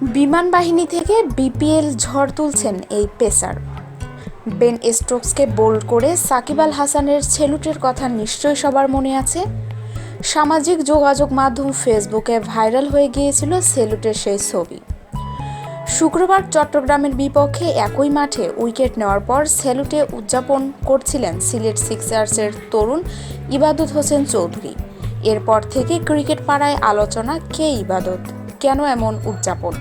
বিমান বাহিনী থেকে বিপিএল ঝড় তুলছেন এই পেসার। বেন স্টোকসকে বোল্ড করে সাকিব আল হাসানের ছেলুটের কথা নিশ্চয়ই সবার মনে আছে। সামাজিক যোগাযোগ মাধ্যম ফেসবুকে ভাইরাল হয়ে গিয়েছিল সেলুটের সেই ছবি। শুক্রবার চট্টগ্রামের বিপক্ষে একই মাঠে উইকেট নেওয়ার পর সেলুটে উদযাপন করছিলেন সিলেট সিক্সার্সের তরুণ ইবাদত হোসেন চৌধুরী। এরপর থেকে ক্রিকেট পাড়ায় আলোচনা কে ইবাদত? কেন এমন উদযাপন?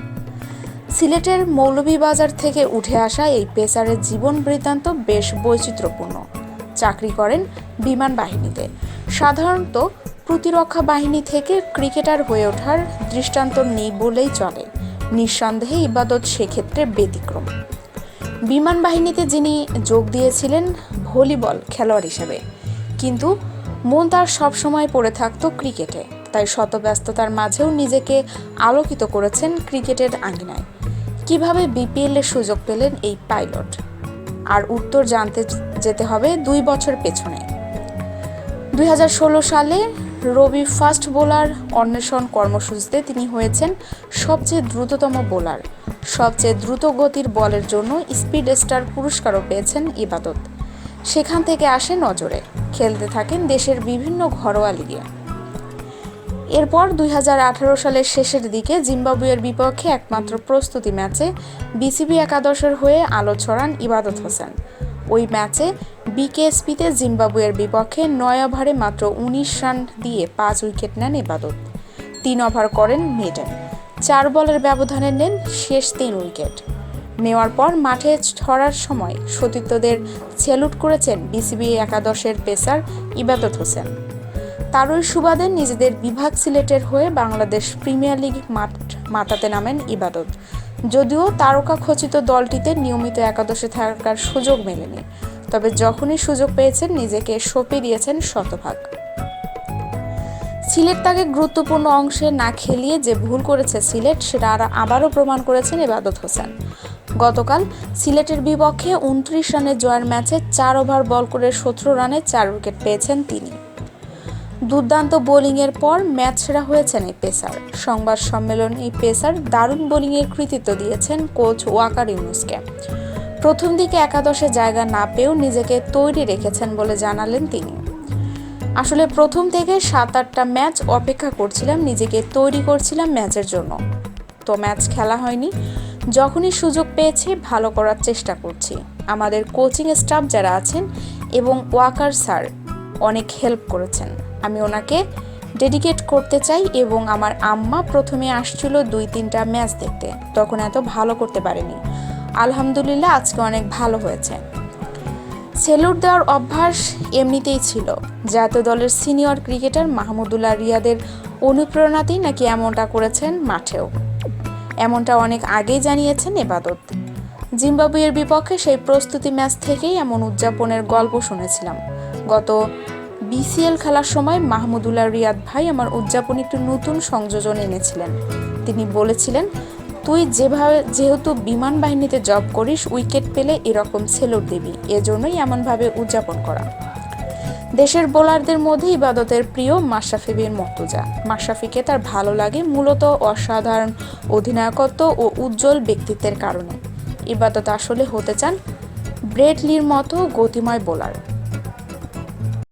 সিলেটের মৌলভীবাজার থেকে উঠে আসা এই পেসারের জীবন বৃত্তান্ত বেশ বৈচিত্র্যপূর্ণ। চাকরি করেন বিমান বাহিনীতে। সাধারণত প্রতিরক্ষা বাহিনী থেকে ক্রিকেটার হয়ে ওঠার দৃষ্টান্ত নেই বলেই চলে। নিঃসন্দেহে ইবাদত সেক্ষেত্রে ব্যতিক্রম। বিমান বাহিনীতে যিনি যোগ দিয়েছিলেন, ভলিবল খেলোয়াড় হিসেবে। কিন্তু মন তার সবসময় পড়ে থাকতো ক্রিকেটে। তাই শত ব্যস্ততার মাঝেও নিজেকে আলোকিত করেছেন ক্রিকেটের আঙ্গিনায়। কীভাবে বিপিএলের সুযোগ পেলেন এই পাইলট? আর উত্তর জানতে যেতে হবে দুই বছর পেছনে। দুই হাজার ষোলো সালে রবি ফাস্ট বোলার অন্বেষণ কর্মসূচিতে তিনি হয়েছেন সবচেয়ে দ্রুততম বোলার। সবচেয়ে দ্রুত গতির বলের জন্য স্পিড স্টার পুরস্কারও পেয়েছেন ইবাদত। সেখান থেকে আসে নজরে। খেলতে থাকেন দেশের বিভিন্ন ঘরোয়া লিগে। এরপর দুই হাজার আঠারো সালের শেষের দিকে জিম্বাবুয়ের বিপক্ষে একমাত্র প্রস্তুতি ম্যাচে বিসিবি একাদশের হয়ে আলো ছড়ান ইবাদত হোসেন। ওই ম্যাচে বিকেএসপিতে জিম্বাবুয়ের বিপক্ষে নয় ওভারে মাত্র উনিশ রান দিয়ে পাঁচ উইকেট নেন ইবাদত। তিন ওভার করেন মেডেন। চার বলের ব্যবধানে নেন শেষ তিন উইকেট। নেওয়ার পর মাঠে ছড়ার সময় সতীর্থদের সেলুট করেছেন বিসিবি একাদশের পেসার ইবাদত হোসেন। তারই সুবাদে নিজেদের বিভাগ সিলেটের হয়ে বাংলাদেশ প্রিমিয়ার লিগ মাঠ মাতাতে নামেন ইবাদত। যদিও তারকা খচিত দলটিতে নিয়মিত একাদশে থাকার সুযোগ মেলেনি, তবে যখনই সুযোগ পেয়েছেন নিজেকে সঁপে দিয়েছেন শতভাগ। সিলেট তাকে গুরুত্বপূর্ণ অংশে না খেলিয়ে যে ভুল করেছে সিলেট, সেটা আর আবারও প্রমাণ করেছেন ইবাদত হোসেন। গতকাল সিলেটের বিপক্ষে উনত্রিশ রানের জয়ের ম্যাচে চার ওভার বল করে সতেরো রানে চার উইকেট পেয়েছেন তিনি। দুর্দান্ত বোলিংয়ের পর ম্যাচ সেরা হয়েছেন এই পেসার। সংবাদ সম্মেলনে এই পেসার দারুণ বোলিংয়ের কৃতিত্ব দিয়েছেন কোচ ওয়াকার ইউনুসকে। প্রথম দিকে একাদশে জায়গা না পেয়েও নিজেকে তৈরি রেখেছেন বলে জানালেন তিনি। আসলে প্রথম থেকে সাত আটটা ম্যাচ অপেক্ষা করছিলাম, নিজেকে তৈরি করছিলাম ম্যাচের জন্য। তো ম্যাচ খেলা হয়নি। যখনই সুযোগ পেয়েছি, ভালো করার চেষ্টা করছি। আমাদের কোচিং স্টাফ যারা আছেন এবং ওয়াকার স্যার অনেক হেল্প করেছেন। আমি ওনাকে ডেডিকেট করতে চাই এবং আমার আম্মা প্রথমে আসছিল দুই, তিনটা ম্যাচ দেখতে। তখন এত ভালো করতে পারেনি। আলহামদুলিল্লাহ, আজকে অনেক ভালো হয়েছে। সেলুট দেওয়ার অভ্যাস এমনিতেই ছিল জাতীয় দলের সিনিয়র ক্রিকেটার মাহমুদুল্লাহ রিয়াদের অনুপ্রেরণাতেই নাকি এমনটা করেছেন মাঠেও। এমনটা অনেক আগেই জানিয়েছেন এবাদত। জিম্বাবুয়ের বিপক্ষে সেই প্রস্তুতি ম্যাচ থেকেই এমন উদযাপনের গল্প শুনেছিলাম। গত বিসিএল খেলার সময় মাহমুদুল্লাহ রিয়াদ ভাই আমার উদযাপনে একটু নতুন সংযোজন এনেছিলেন। তিনি বলেছিলেন, তুই যেভাবে, যেহেতু বিমান বাহিনীতে জব করিস, উইকেট পেলে এরকম সেলুট দিবি। এজন্যই এমনভাবে উদযাপন করা। দেশের বোলারদের মধ্যে ইবাদতের প্রিয় মাশরাফি বিন মর্তুজা। মাশরাফিকে তার ভালো লাগে মূলত অসাধারণ অধিনায়কত্ব ও উজ্জ্বল ব্যক্তিত্বের কারণে। ইবাদত আসলে হতে চান ব্রেড লির মতো গতিময় বোলার।